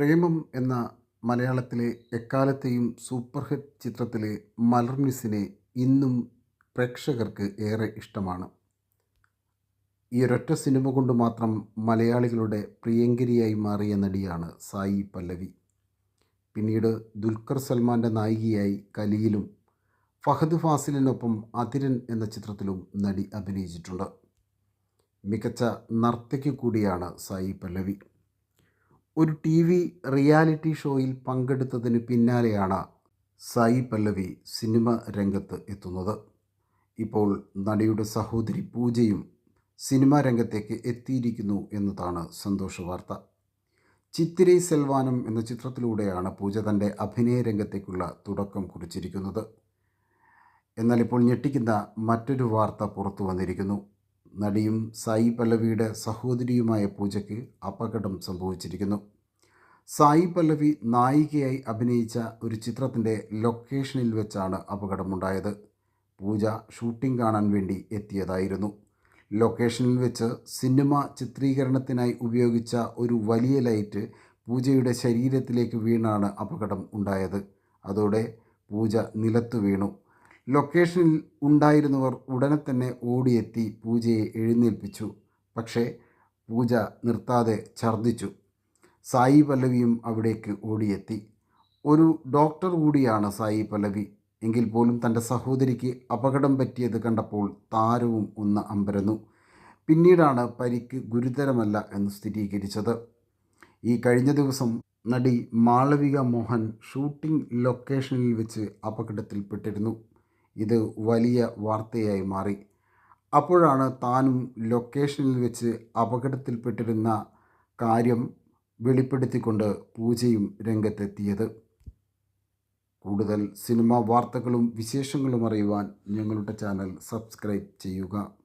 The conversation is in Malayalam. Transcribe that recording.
പ്രേമം എന്ന മലയാളത്തിലെ എക്കാലത്തെയും സൂപ്പർ ഹിറ്റ് ചിത്രത്തിലെ മലർമിസിനെ ഇന്നും പ്രേക്ഷകർക്ക് ഏറെ ഇഷ്ടമാണ്. ഈ ഒരൊറ്റ സിനിമ കൊണ്ട് മാത്രം മലയാളികളുടെ പ്രിയങ്കരിയായി മാറിയ നടിയാണ് സായി പല്ലവി. പിന്നീട് ദുൽഖർ സൽമാന്റെ നായികയായി കലിയിലും ഫഹദ് ഫാസിലിനൊപ്പം അതിരൻ എന്ന ചിത്രത്തിലും നടി അഭിനയിച്ചിട്ടുണ്ട്. മികച്ച നർത്തകി കൂടിയാണ് സായി പല്ലവി. ഒരു ടി വി റിയാലിറ്റി ഷോയിൽ പങ്കെടുത്തതിന് പിന്നാലെയാണ് സായി പല്ലവി സിനിമ രംഗത്ത് എത്തുന്നത്. ഇപ്പോൾ നടിയുടെ സഹോദരി പൂജയും സിനിമാ രംഗത്തേക്ക് എത്തിയിരിക്കുന്നു എന്നതാണ് സന്തോഷ വാർത്ത. ചിത്തിരി സെൽവാനം എന്ന ചിത്രത്തിലൂടെയാണ് പൂജ തന്റെ അഭിനയ രംഗത്തേക്കുള്ള തുടക്കം കുറിച്ചിരിക്കുന്നത്. എന്നാൽ ഇപ്പോൾ ഞെട്ടിക്കുന്ന മറ്റൊരു വാർത്ത പുറത്തു വന്നിരിക്കുന്നു. നടിയും സായി പല്ലവിയുടെ സഹോദരിയുമായ പൂജയ്ക്ക് അപകടം സംഭവിച്ചിരിക്കുന്നു. സായി പല്ലവി നായികയായി അഭിനയിച്ച ഒരു ചിത്രത്തിന്റെ ലൊക്കേഷനിൽ വെച്ചാണ് അപകടമുണ്ടായത്. പൂജ ഷൂട്ടിംഗ് കാണാൻ വേണ്ടി എത്തിയതായിരുന്നു. ലൊക്കേഷനിൽ വെച്ച് സിനിമ ചിത്രീകരണത്തിനായി ഉപയോഗിച്ച ഒരു വലിയ ലൈറ്റ് പൂജയുടെ ശരീരത്തിലേക്ക് വീണാണ് അപകടം ഉണ്ടായത്. അതോടെ പൂജ നിലത്തു വീണു. ലൊക്കേഷനിൽ ഉണ്ടായിരുന്നവർ ഉടനെ തന്നെ ഓടിയെത്തി പൂജയെ എഴുന്നേൽപ്പിച്ചു. പക്ഷേ പൂജ നിർത്താതെ ഛർദ്ദിച്ചു. സായി പല്ലവിയും അവിടേക്ക് ഓടിയെത്തി. ഒരു ഡോക്ടർ കൂടിയാണ് സായി പല്ലവി. എങ്കിൽ പോലും തന്റെ സഹോദരിക്ക് അപകടം പറ്റിയത് കണ്ടപ്പോൾ താരവും ഒന്ന് അമ്പരന്നു. പിന്നീടാണ് പരിക്ക് ഗുരുതരമല്ല എന്ന് സ്ഥിരീകരിച്ചത്. ഈ കഴിഞ്ഞ ദിവസം നടി മാളവിക മോഹൻ ഷൂട്ടിംഗ് ലൊക്കേഷനിൽ വെച്ച് അപകടത്തിൽപ്പെട്ടിരുന്നു. ഇത് വലിയ വാർത്തയായി മാറി. അപ്പോഴാണ് താനും ലൊക്കേഷനിൽ വെച്ച് അപകടത്തിൽപ്പെട്ടിരുന്ന കാര്യം വെളിപ്പെടുത്തിക്കൊണ്ട് പൂജയും രംഗത്തെത്തിയത്. കൂടുതൽ സിനിമാ വാർത്തകളും വിശേഷങ്ങളും അറിയുവാൻ ഞങ്ങളുടെ ചാനൽ സബ്സ്ക്രൈബ് ചെയ്യുക.